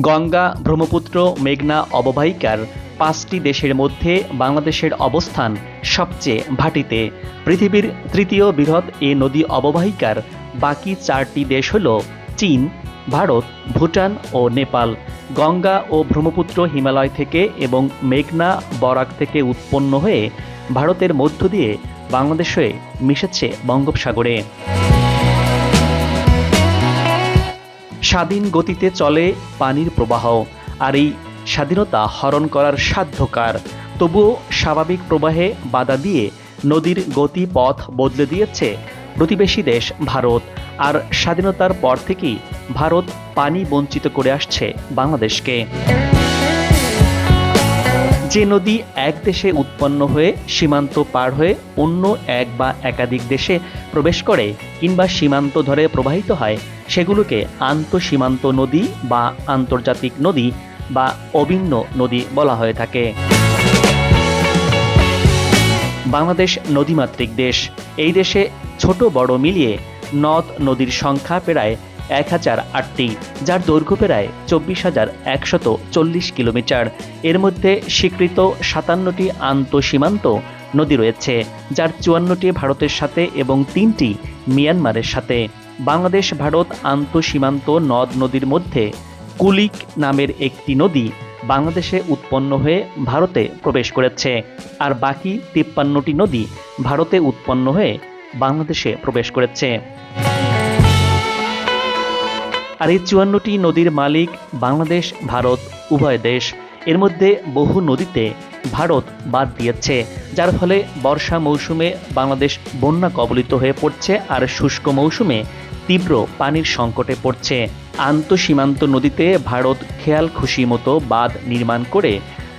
গঙ্গা, ব্রহ্মপুত্র, মেঘনা, অববাহিকার পাঁচটি দেশের মধ্যে বাংলাদেশের অবস্থান সবচেয়ে ভাটিতে। পৃথিবীর তৃতীয় বৃহৎ এ নদী অববাহিকার বাকি চারটি দেশ হল চীন, ভারত, ভুটান ও নেপাল। গঙ্গা ও ব্রহ্মপুত্র হিমালয় থেকে এবং মেঘনা, বরাক থেকে উৎপন্ন হয়ে ভারতের মধ্য দিয়ে বাংলাদেশ মিশেছে বঙ্গোপসাগরে। স্বাধীন গতিতে চলে পানির প্রবাহ, আর এই স্বাধীনতা হরণ করার সাধ্যকার। তবুও স্বাভাবিক প্রবাহে বাধা দিয়ে নদীর গতি পথ বদলে দিয়েছে প্রতিবেশী দেশ ভারত, আর স্বাধীনতার পর থেকেই ভারত পানি বঞ্চিত করে আসছে বাংলাদেশকে। যে নদী এক দেশে উৎপন্ন হয়ে সীমান্ত পার হয়ে অন্য এক বা একাধিক দেশে প্রবেশ করে কিংবা সীমান্ত ধরে প্রবাহিত হয়, সেগুলোকে আন্তঃসীমান্ত নদী বা আন্তর্জাতিক নদী বা অভিন্ন নদী বলা হয়ে থাকে। বাংলাদেশ নদীমাতৃক দেশ। এই দেশে ছোট বড় মিলিয়ে নদ নদীর সংখ্যা প্রায় এক হাজার আটটি, যার দৈর্ঘ্য প্রায় চব্বিশ হাজার একশত চল্লিশ কিলোমিটার। এর মধ্যে স্বীকৃত সাতান্নটি আন্তঃসীমান্ত নদী রয়েছে, যার চুয়ান্নটি ভারতের সাথে এবং তিনটি মিয়ানমারের সাথে। বাংলাদেশ, ভারত আন্তঃসীমান্ত নদ নদীর মধ্যে কুলিক নামের একটি নদী বাংলাদেশে উৎপন্ন হয়ে ভারতে প্রবেশ করেছে, আর বাকি তিপ্পান্নটি নদী ভারতে উৎপন্ন হয়ে বাংলাদেশে প্রবেশ করেছে। আর এই চুয়ান্নটি নদীর মালিক বাংলাদেশ, ভারত, উভয় দেশ। এর মধ্যে বহু নদীতে ভারত বাদ দিয়েছে, যার ফলে বর্ষা মৌসুমে বাংলাদেশ বন্যা কবলিত হয়ে পড়ছে আর শুষ্ক মৌসুমে তীব্র পানির সংকটে পড়ছে। আন্তঃসীমান্ত নদীতে ভারত খেয়াল খুশি মতো বাঁধ নির্মাণ করে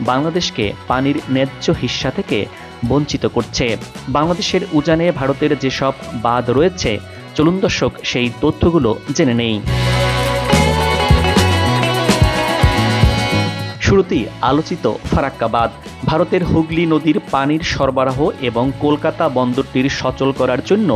বাংলাদেশকে পানির ন্যায্য হিস্সা থেকে বঞ্চিত করছে। বাংলাদেশের উজানে ভারতের যেসব বাঁধ রয়েছে, চলুন দর্শক সেই তথ্যগুলো জেনে নেই। শুরুতেই আলোচিত ফারাক্কাবাদ, ভারতের হুগলি নদীর পানির সরবরাহ এবং কলকাতা বন্দরটির সচল করার জন্য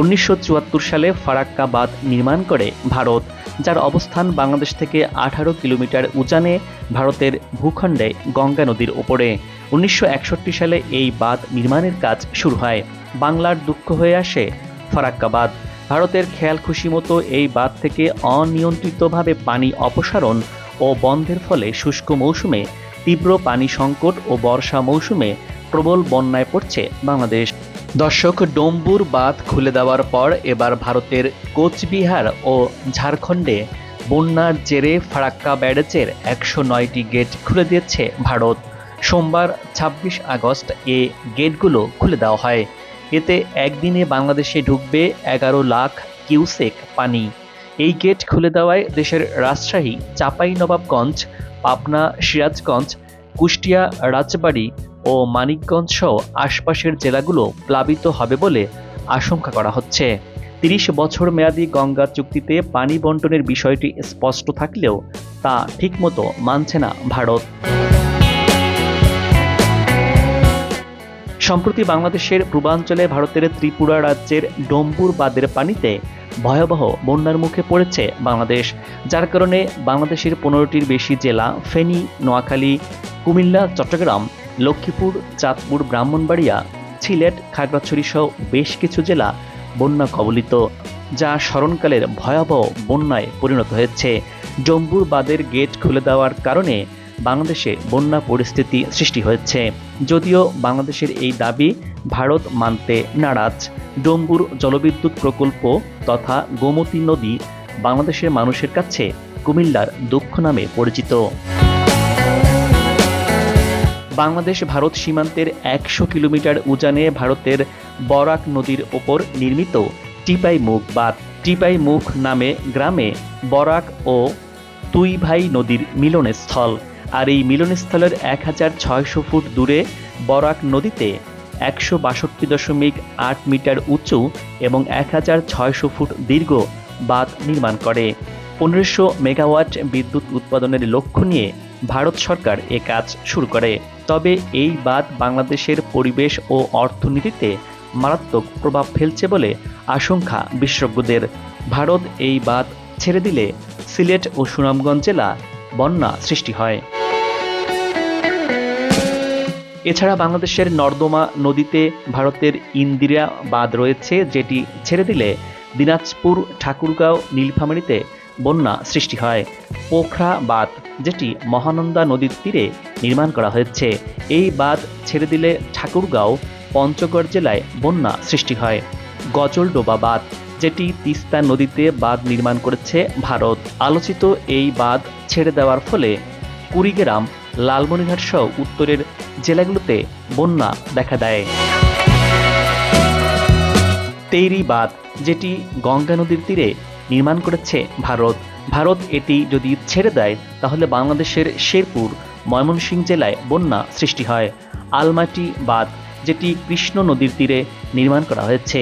উনিশশো চুয়াত্তর সালে ফারাক্কা বাঁধ নির্মাণ করে ভারত, যার অবস্থান বাংলাদেশ থেকে আঠারো কিলোমিটার উজানে, ভারতের ভূখণ্ডে গঙ্গা নদীর ওপরে উনিশশো একষট্টি সালে এই বাঁধ নির্মাণের কাজ শুরু হয়। বাংলার দুঃখ হয়ে আসে ফারাক্কা বাঁধ ভারতের খেয়াল খুশি মতো এই বাঁধ থেকে অনিয়ন্ত্রিতভাবে পানি অপসারণ ও বন্ধের ফলে শুষ্ক মৌসুমে তীব্র পানি সংকট ও বর্ষা মৌসুমে প্রবল বন্যায় পড়ছে বাংলাদেশ। দর্শক, ডম্বুর বাঁধ খুলে দেওয়ার পর এবার ভারতের কোচবিহার ও ঝাড়খণ্ডে বন্যার জেরে ফারাক্কা ব্যারেজের একশো নয়টি গেট খুলে দিয়েছে ভারত। সোমবার ২৬ আগস্ট এ গেটগুলো খুলে দেওয়া হয়। এতে একদিনে বাংলাদেশে ঢুকবে এগারো লাখ কিউসেক পানি। এই গেট খুলে দেওয়ায় দেশের রাজশাহী নবাবগঞ্জ পাবনা, সিরাজগঞ্জ, কুষ্টিয়া, রাজবাড়ী ও মানিকগঞ্জ সহ আশপাশের জেলাগুলো প্লাবিত হবে বলে আশঙ্কা করা হচ্ছে। তিরিশ বছর মেয়াদী গঙ্গা চুক্তিতে পানি বন্টনের বিষয়টি স্পষ্ট থাকলেও তা ঠিকমতো মানছে না ভারত। সম্প্রতি বাংলাদেশের পূর্বাঞ্চলে ভারতের ত্রিপুরা রাজ্যের ডম্বুর বাঁধের পানিতে ভয়াবহ বন্যার মুখে পড়েছে বাংলাদেশ, যার কারণে বাংলাদেশের পনেরোটির বেশি জেলা, ফেনী, নোয়াখালী, কুমিল্লা, চট্টগ্রাম, লক্ষ্মীপুর, চাঁদপুর, ব্রাহ্মণবাড়িয়া, সিলেট, খাগড়াছড়ি সহ বেশ কিছু জেলা বন্যা কবলিত, যা স্মরণকালের ভয়াবহ বন্যায় পরিণত হয়েছে। ডম্বুর বাদের গেট খুলে দেওয়ার কারণে বাংলাদেশে বন্যা পরিস্থিতি সৃষ্টি হয়েছে। যদিও বাংলাদেশের এই দাবি ভারত মানতে নারাজ। ডম্বুর জলবিদ্যুৎ প্রকল্প তথা গোমতী নদী বাংলাদেশের মানুষের কাছে কুমিল্লার দুঃখ নামে পরিচিত। বাংলাদেশ ভারত সীমান্তের একশো কিলোমিটার উজানে ভারতের বরাক নদীর ওপর নির্মিত টিপাই মুখ বাঁধ টিপাই মুখ নামে গ্রামে বরাক ও তুইভাই নদীর মিলনস্থল। আর এই মিলনস্থলের এক হাজার ছয়শো ফুট দূরে বরাক নদীতে একশো বাষট্টি দশমিক আট মিটার উঁচু এবং এক হাজার ছয়শো ফুট দীর্ঘ বাঁধ নির্মাণ করে। পনেরোশো মেগাওয়াট বিদ্যুৎ উৎপাদনের লক্ষ্য নিয়ে ভারত সরকার এ কাজ শুরু করে। তবে এই বাঁধ বাংলাদেশের পরিবেশ ও অর্থনীতিতে মারাত্মক প্রভাব ফেলছে বলে আশঙ্কা বিশেষজ্ঞদের। ভারত এই বাঁধ ছেড়ে দিলে সিলেট ও সুনামগঞ্জ জেলা বন্যা সৃষ্টি হয়। এছাড়া বাংলাদেশের নর্দমা নদীতে ভারতের ইন্দিরা বাঁধ রয়েছে, যেটি ছেড়ে দিলে দিনাজপুর, ঠাকুরগাঁও, নীলফামারীতে বন্যা সৃষ্টি হয়। পোখরা বাঁধ, যেটি মহানন্দা নদীর তীরে নির্মাণ করা হয়েছে, এই বাঁধ ছেড়ে দিলে ঠাকুরগাঁও, পঞ্চগড় জেলায় বন্যা সৃষ্টি হয়। গজলডোবা বাঁধ, যেটি তিস্তা নদীতে বাঁধ নির্মাণ করেছে ভারত। আলোচিত এই বাঁধ ছেড়ে দেওয়ার ফলে কুড়িগ্রাম, লালমনিরহাট সহ উত্তরের জেলাগুলোতে বন্যা দেখা দেয়। তেইরি বাঁধ, যেটি গঙ্গা নদীর তীরে নির্মাণ করেছে ভারত। ভারত এটি যদি ছেড়ে দেয়, তাহলে বাংলাদেশের শেরপুর, ময়মনসিংহ জেলায় বন্যা সৃষ্টি হয়। আলমাটি বাঁধ, যেটি কৃষ্ণ নদীর তীরে নির্মাণ করা হয়েছে,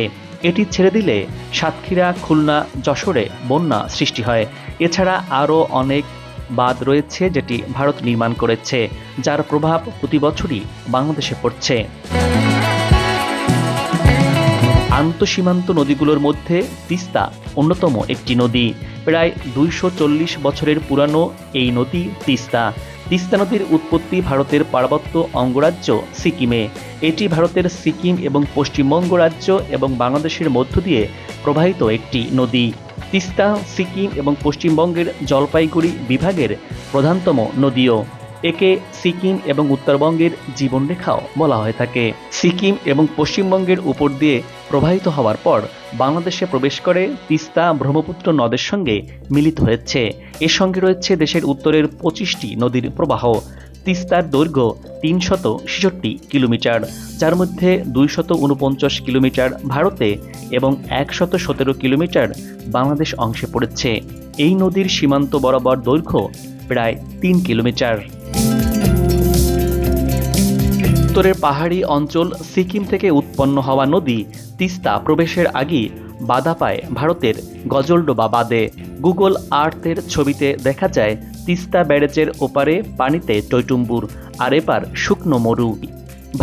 এটি ছেড়ে দিলে সাতক্ষীরা, খুলনা, যশোরে বন্যা সৃষ্টি হয়। এছাড়া আরও অনেক বাঁধ রয়েছে যেটি ভারত নির্মাণ করেছে, যার প্রভাব প্রতি বছরই বাংলাদেশে পড়ছে। আন্তঃসীমান্ত নদীগুলোর মধ্যে তিস্তা অন্যতম একটি নদী। প্রায় দুইশো চল্লিশ বছরের পুরানো এই নদী তিস্তা। তিস্তা নদীর উৎপত্তি ভারতের পার্বত্য অঙ্গরাজ্য সিকিমে। এটি ভারতের সিকিম এবং পশ্চিমবঙ্গ রাজ্য এবং বাংলাদেশের মধ্য দিয়ে প্রবাহিত একটি নদী। তিস্তা, সিকিম এবং পশ্চিমবঙ্গের জলপাইগুড়ি বিভাগের প্রধানতম নদীও। একে সিকিম এবং উত্তরবঙ্গের জীবনরেখাও বলা হয়ে থাকে। সিকিম এবং পশ্চিমবঙ্গের উপর দিয়ে প্রবাহিত হওয়ার পর বাংলাদেশে প্রবেশ করে তিস্তা ব্রহ্মপুত্র নদের সঙ্গে মিলিত হয়েছে। এর সঙ্গে রয়েছে দেশের উত্তরের পঁচিশটি নদীর প্রবাহ। তিস্তার দৈর্ঘ্য তিনশত ছেষট্টি কিলোমিটার, যার মধ্যে দুইশত উনপঞ্চাশ কিলোমিটার ভারতে এবং একশত সতেরো কিলোমিটার বাংলাদেশ অংশে পড়েছে। এই নদীর সীমান্ত বরাবর দৈর্ঘ্য প্রায় তিন কিলোমিটার। উত্তরের পাহাড়ি অঞ্চল সিকিম থেকে উৎপন্ন হওয়া নদী তিস্তা প্রবেশের আগেই বাধা পায় ভারতের গজলডোবা বাদে গুগল আর্থের ছবিতে দেখা যায় তিস্তা ব্যারেজের ওপারে পানিতে টৈটুম্বুর, আর এপার শুকনো মরু।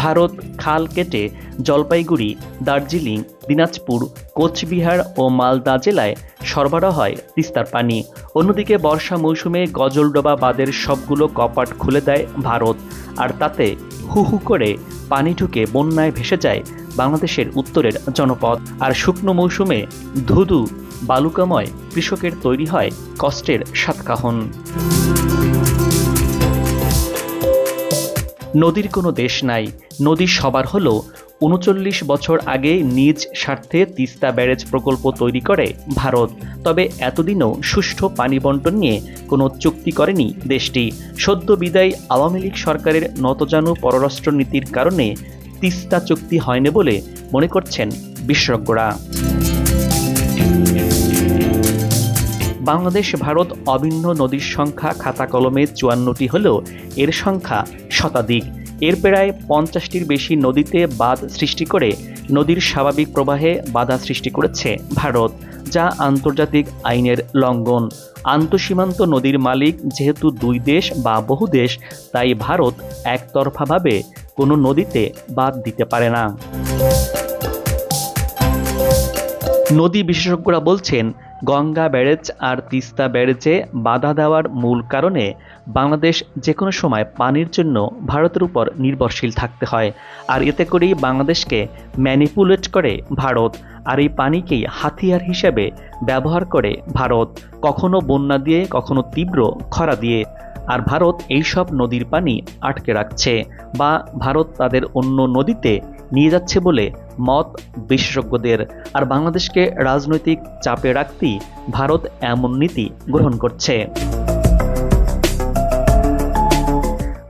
ভারত খাল কেটে জলপাইগুড়ি, দার্জিলিং, দিনাজপুর, কোচবিহার ও মালদা জেলায় সরবরাহ হয় তিস্তার পানি। অন্যদিকে বর্ষা মৌসুমে গজলডোবা বাঁধের সবগুলো কপাট খুলে দেয় ভারত, আর তাতে হু হু করে পানি ঢুকে বন্যায় ভেসে যায় বাংলাদেশের উত্তরের জনপদ। আর শুকনো মৌসুমে ধুধু বালুকাময় কৃষকের তৈরি হয় কষ্টের সাতকাহন। নদীর কোনো দেশ নাই। নদী সবার হলো। উনচল্লিশ বছর আগে নিজ স্বার্থে তিস্তা ব্যারেজ প্রকল্প তৈরি করে ভারত। তবে এতদিনও সুষ্ঠু পানি বন্টন নিয়ে কোনো চুক্তি করেনি দেশটি। সদ্য বিদায়ী আওয়ামী লীগ সরকারের নতজানু পররাষ্ট্রনীতির কারণে তিস্তা চুক্তি হয়নি বলে মনে করছেন বিশেষজ্ঞরা। বাংলাদেশ, ভারত অভিন্ন নদীর সংখ্যা খাতা কলমে চুয়ান্নটি হলেও এর সংখ্যা শতাধিক। এর প্রায় পঞ্চাশটির বেশি নদীতে বাঁধ সৃষ্টি করে নদীর স্বাভাবিক প্রবাহে বাধা সৃষ্টি করেছে ভারত, যা আন্তর্জাতিক আইনের লঙ্ঘন। আন্তঃসীমান্ত নদীর মালিক যেহেতু দুই দেশ বা বহু দেশ, তাই ভারত একতরফাভাবে কোনো নদীতে বাদ দিতে পারে না। নদী বিশেষজ্ঞরা বলছেন গঙ্গা ব্যারেজ আর তিস্তা ব্যারেজে বাধা দেওয়ার মূল কারণে বাংলাদেশ যে কোনো সময় পানির জন্য ভারতের উপর নির্ভরশীল থাকতে হয়। আর এতে করেই বাংলাদেশকে ম্যানিপুলেট করে ভারত। আর এই পানিকেই হাতিয়ার হিসেবে ব্যবহার করে ভারত। কখনো বন্যা দিয়ে, কখনো তীব্র খরা দিয়ে। আর ভারত এইসব নদীর পানি আটকে রাখছে বা ভারত তাদের অন্য নদীতে নিয়ে যাচ্ছে বলে মত বিশেষজ্ঞদের আর বাংলাদেশকে রাজনৈতিক চাপে রাখতেই ভারত এমন নীতি গ্রহণ করছে।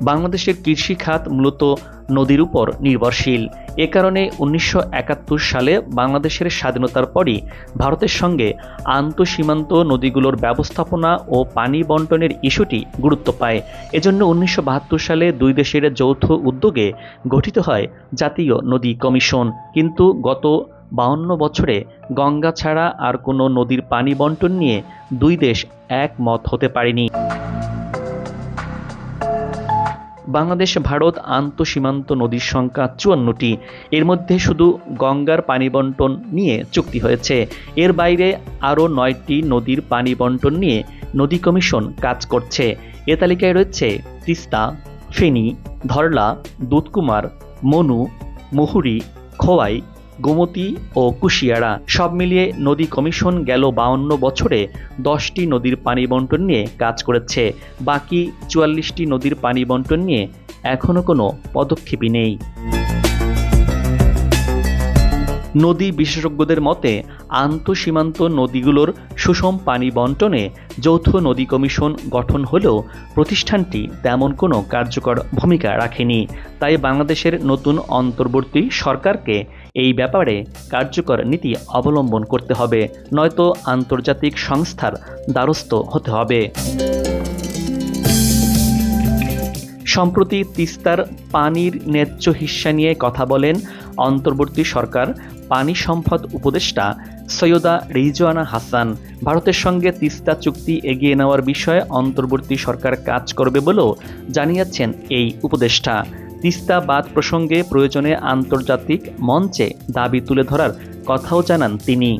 বাংলাদেশের কৃষি খাত মূলত নদীর উপর নির্ভরশীল। এ কারণে উনিশশো একাত্তর সালে বাংলাদেশের স্বাধীনতার পরই ভারতের সঙ্গে আন্তঃসীমান্ত নদীগুলোর ব্যবস্থাপনা ও পানি বন্টনের ইস্যুটি গুরুত্ব পায়। এজন্য উনিশশো বাহাত্তর সালে দুই দেশের যৌথ উদ্যোগে গঠিত হয় জাতীয় নদী কমিশন। কিন্তু গত বাউন্ন বছরে গঙ্গা ছাড়া আর কোনো নদীর পানি বন্টন নিয়ে দুই দেশ একমত হতে পারেনি। বাংলাদেশ, ভারত আন্ত সীমান্ত নদীর সংখ্যা চুয়ান্নটি। এর মধ্যে শুধু গঙ্গার পানি বন্টন নিয়ে চুক্তি হয়েছে। এর বাইরে আরও নয়টি নদীর পানি বন্টন নিয়ে নদী কমিশন কাজ করছে। এ তালিকায় রয়েছে তিস্তা, ফেনী, ধরলা, দুধকুমার, মনু, মুহুরি, খোয়াই গোমতী ও কুশিয়ারা সব মিলিয়ে নদী কমিশন গেল বাউন্ন বছরে দশটি নদীর পানি বন্টন নিয়ে কাজ করেছে। বাকি চুয়াল্লিশটি নদীর পানি বন্টন নিয়ে এখনও কোনো পদক্ষেপই নেই। নদী বিশেষজ্ঞদের মতে, আন্তঃসীমান্ত নদীগুলোর সুষম পানি বন্টনে যৌথ নদী কমিশন গঠন হলেও প্রতিষ্ঠানটি তেমন কোনো কার্যকর ভূমিকা রাখেনি। তাই বাংলাদেশের নতুন অন্তর্বর্তী সরকারকে এই ব্যাপারে কার্যকর নীতি অবলম্বন করতে হবে, নয়তো আন্তর্জাতিক সংস্থার দ্বারস্থ হতে হবে। সম্প্রতি তিস্তার পানির ন্যায্য হিস্যা নিয়ে কথা বলেন অন্তর্বর্তী সরকার পানি সম্পদ উপদেষ্টা সৈয়দা রিজওয়ানা হাসান। ভারতের সঙ্গে তিস্তা চুক্তি এগিয়ে নেওয়ার বিষয়ে অন্তর্বর্তী সরকার কাজ করবে বলেও জানিয়েছেন এই উপদেষ্টা। তিস্তা বাদ প্রসঙ্গে প্রয়োজনে আন্তর্জাতিক মঞ্চে দাবি তুলে ধরার কথাও জানান তিনি।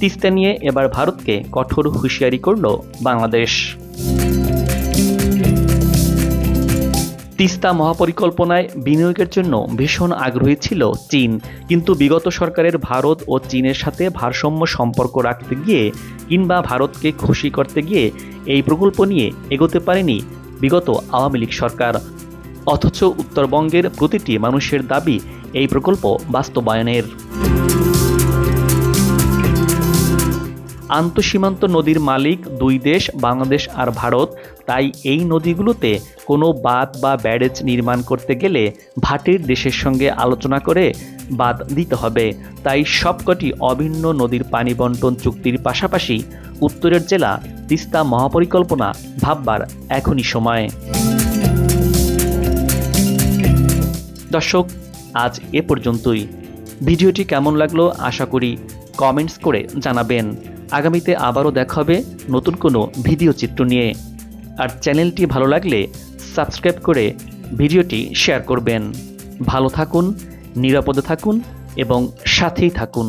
তিস্তা নিয়ে এবার ভারতকে কঠোর হুঁশিয়ারি করল বাংলাদেশ। তিস্তা মহাপরিকল্পনায় বিনিয়োগের জন্য ভীষণ আগ্রহী ছিল চীন, কিন্তু বিগত সরকারের ভারত ও চীনের সাথে ভারসাম্য সম্পর্ক রাখতে গিয়ে কিংবা ভারতকে খুশি করতে গিয়ে এই প্রকল্প নিয়ে এগোতে পারেনি বিগত আওয়ামী লীগ সরকার। অথচ উত্তরবঙ্গের প্রতিটি মানুষের দাবি এই প্রকল্প বাস্তবায়নের। আন্তঃসীমান্ত নদীর মালিক দুই দেশ, বাংলাদেশ আর ভারত, তাই এই নদীগুলোতে কোনো বাঁধ বা ব্যারেজ নির্মাণ করতে গেলে ভাটির দেশের সঙ্গে আলোচনা করে বাদ দিতে হবে। তাই সবকটি অভিন্ন নদীর পানি বন্টন চুক্তির পাশাপাশি উত্তরের জেলা তিস্তা মহাপরিকল্পনা ভাববার এখনই সময়। দর্শক, আজ এ পর্যন্তই। ভিডিওটি কেমন লাগল আশা করি কমেন্টস করে জানাবেন। আগামীতে আবারও দেখা হবে নতুন কোনো ভিডিও চিত্র নিয়ে। আর চ্যানেলটি ভালো লাগলে সাবস্ক্রাইব করে ভিডিওটি শেয়ার করবেন। ভালো থাকুন, নিরাপদে থাকুন এবং সাথেই থাকুন।